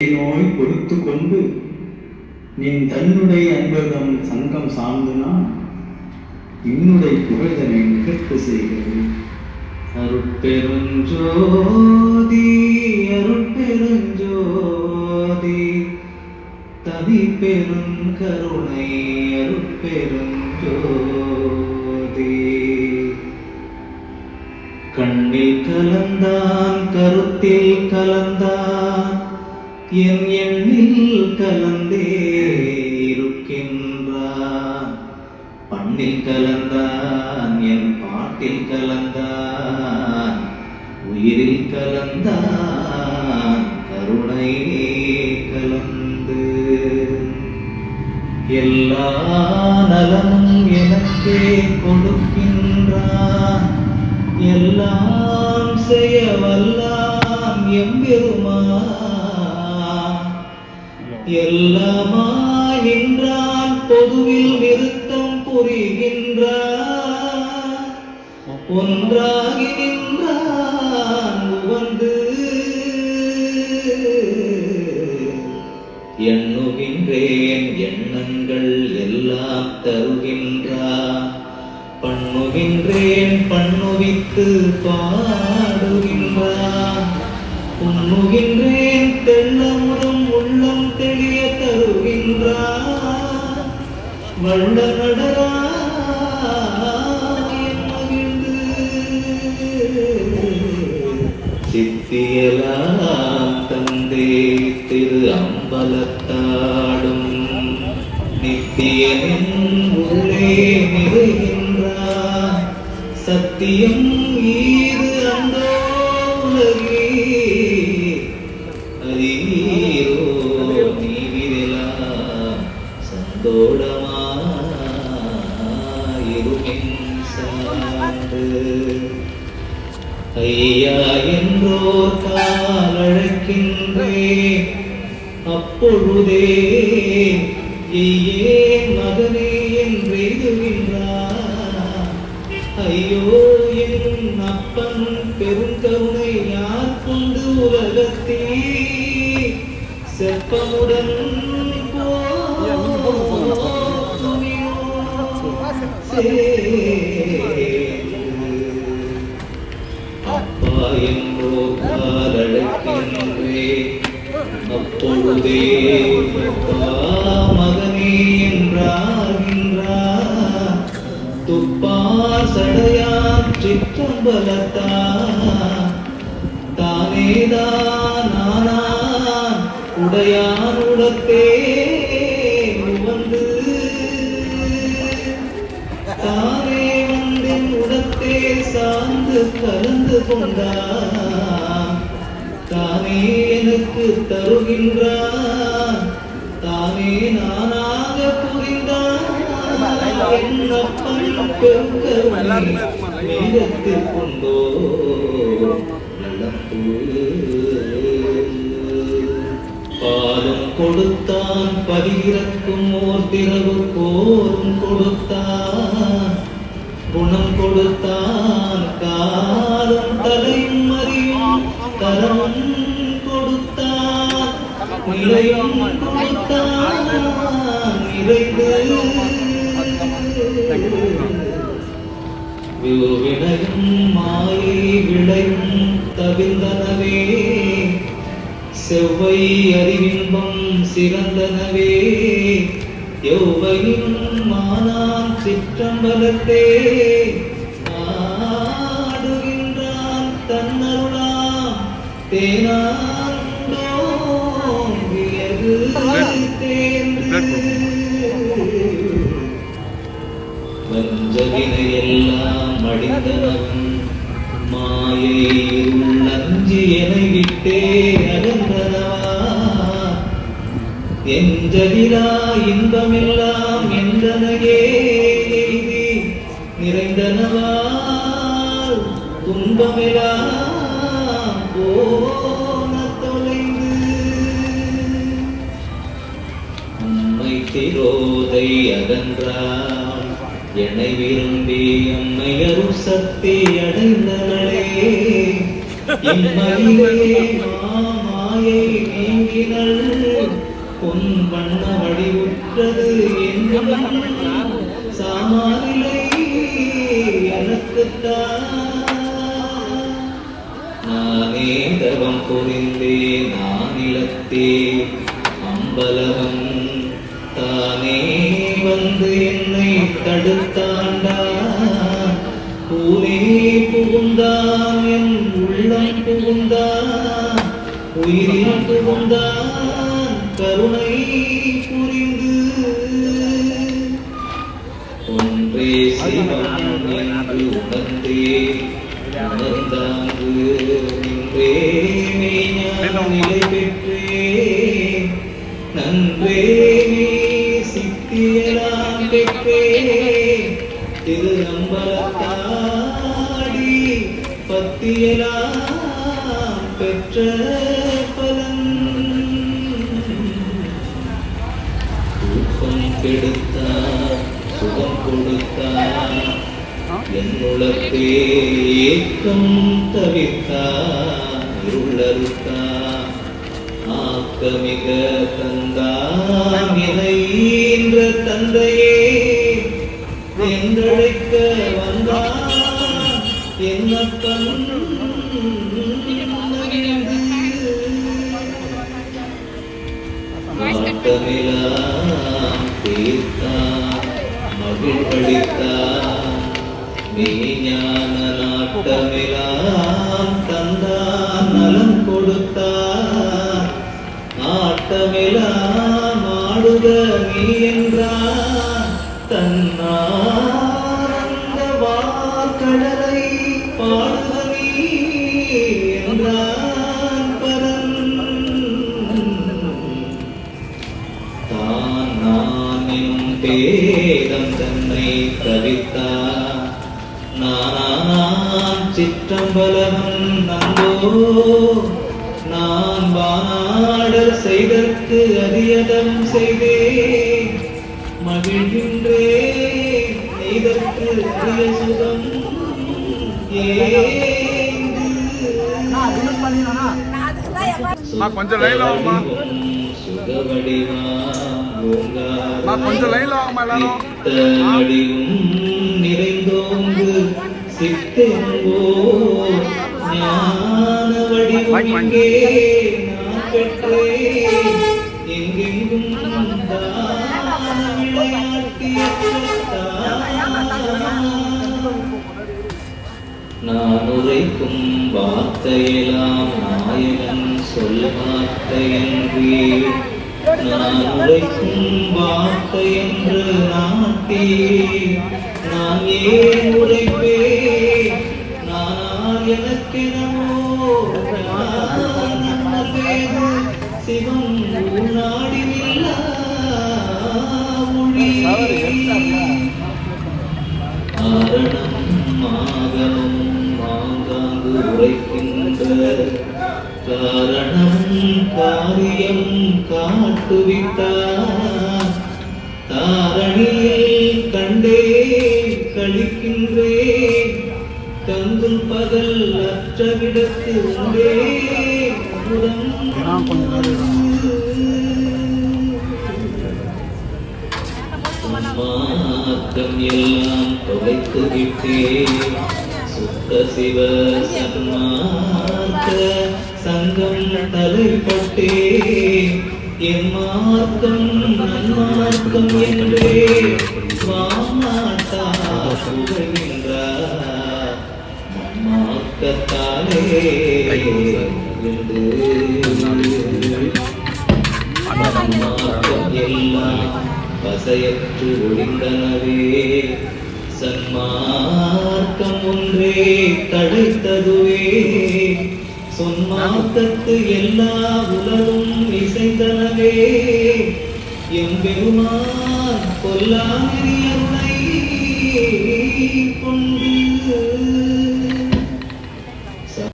நோய் பொறுத்து கொண்டு நின் தன்னுடைய அன்பதம் சங்கம் சார்ந்து இன்னுடைய புகழ்தனை நிகழ்த்து செய்கிறது. அருட்பெருஞ்சோதி அருட்பெருஞ்சோதி தவி பெரும் கருணை அருட்பெருஞ்சோதி. கண்ணில் கலந்தான் கருத்தில் கலந்தான் என் எண்ணில் கலந்தே இருக்கின்றான். பண்ணில் கலந்தான் என் பாட்டில் கலந்தான் உயிரில் கலந்தான் கருணை கலந்து. எல்லா நலமும் எனக்கே கொடுக்கின்றான். எல்லாம் செய்ய வல்லாம் எம்பெருமான். எல்லாமா என்றான் பொதுவில் நிறுத்தம் புரிகின்றான். ஒன்றாகி நின்றான் உவந்து எண்ணுகின்றேன் எண்ணங்கள் எல்லாம் தருகின்றான். பண்ணுகின்றேன் பண்ணுவித்து பாடுகின்றான். உண்ணுகின்றேன் தென்னமுறை வள்ள சித்தியலாம் தந்தே திரு அம்பலத்தாடும். நித்தியனின் உள்ளே நிறைகின்றான் சத்தியம் ஈது அந்த உலகே. சந்தோடமாயிருமின் ஐயா என்றோர் காலழைக்கின்றேன் அப்பொழுதே ஐயே மகனே என்றெய்துகின்றார் ஐயோ என் அப்பன் பெருங்கருணை யார் கொண்டு உலகத்தே செப்பமுடன் அப்பா என்றோ காலழைக்கின்றே அப்பொழுதே அப்பா மகனே என்றாகின்றார் துப்பார் சடையார் சிற்றம்பலத்தா தானேதான் ஆனான் உடையான் தானே வந்தின் உடத்தே சார்ந்து கலந்து கொண்டான் தானே எனக்கு தருகின்றான் தானே நானாக புரிந்தான் என் அப்பன் பெருங்கருணை வேதத்தில் கொண்டோ பாலும் கொடுத்தான் பதிவிறக்கும் ஓர் திரவு போரும் கொடுத்தான். குணம் கொடுத்தான் காலம் தலையும் அறியும் தரம் கொடுத்தான். நிலையும் கொடுத்தான் நிறைவு வினையும் மாயை விளையும் தவிர்ந்தனவே. செவ்வை அறிவின்பம் சிறந்தனவே. எவ்வையும் மானான் சிற்றம்பலத்தே. நாடுகின்றான் தன்னருளாம். தேனாண்டோம் வியகு தேர்ந்து வஞ்சவினை எல்லாம் எஞ்சதிலா இன்பமெல்லாம் எந்தனையே எய்தி நிறைந்தனவா துன்பமெல்லாம் போன தொலைந்து. அம்மை திரோதை அகன்றால் என்னை விரும்பி அம்மை அருள் சக்தி அடைந்தனளே இம்மையிலே மாமாயை நீங்கி கையினள் பொன் வண்ண வடிவுற்றது என்றும் சாமானிலை எனக்குத்தான் நானே தவம் புரிந்தே நானிலத்தே அம்பலவன் தானே வந்து என்னை தடுத்தாண்டா பூனே புகுந்தான் என் உள்ளம் புகுந்தான் உயிரில் புகுந்தான் கருணை புரிந்து ஒன்றே சிவம் என்று உணர்ந்தே உணர்ந்தாங்கு நின்றே நிலை பெற்றே நன்றே நீ சித்தியலாம் திரு பத்தியலாம் பெற்ற தூக்கம் கெடுத்தார் சுகம் கொடுத்தார் என்னுளத்தே ஏக்கம் தவித்தார். இருளறுத்தார் ஆக்கமிக தந்தான் இணைன்ற தந்தையே என்றழைக்க வந்தான் മകൾ പഠിത്ത നീ ഞാൻ നാട്ടമേ தன்னை தவித்தான் நான் சிற்றம்பலவன் நந்தோ நான் வானாடல் செய்தற்கு அரியதம் செய்தே மகிழ்கின்றே நெய்தற்கு அரிய சுகம் அம்மா, கொஞ்சம் வாம்மா. கொஞ்சம் லைன்ல வாம்மா எல்லாரும். நிறைந்தோங்கு சித்தெங்கோ ஞான வடிவம் இங்கே நான் பெற்றேன். எங்கெங்கும் நான் உரைக்கும் வார்த்தையெல்லாம் நாயகன் சொல் வார்த்தையன்றி நான் உரைக்கும் வார்த்தை என்று நாட்டி நான் ஏன் உரைப்பே நான் எனக்கெனவோ நல்லது சிவம் நாடினில்லா மொழி காரணம் ஆகமும் ஆங்காங்கு உரைக்கின்ற காரணம் காரியம் காட்டுவித்தார் தாரணியில் கண்டே கழிக்கின்றேன். கங்கும் பகல் அற்ற விடத்து உண்டே மார்க்கம் எல்லாம் தொலைத்து விட்டே சுத்த சிவ சன்மார்க்க சங்கம் தலைப்பட்டே என் மார்க்கம் நன்மார்க்கம் என்றே புகழ்கின்றார் மார்க்கத்தாலே என்று சன்மார்க்கம் எல்லாம் பசையற்று ஒளிந்தனவே சன்மார்க்கம் ஒன்றே தழைத்ததுவே சொன்மார்க்கத்து எல்லா உலகும் இசைந்தனவே எம் எம்பெருமான் கொல்லாமிரியருளை கொண்டு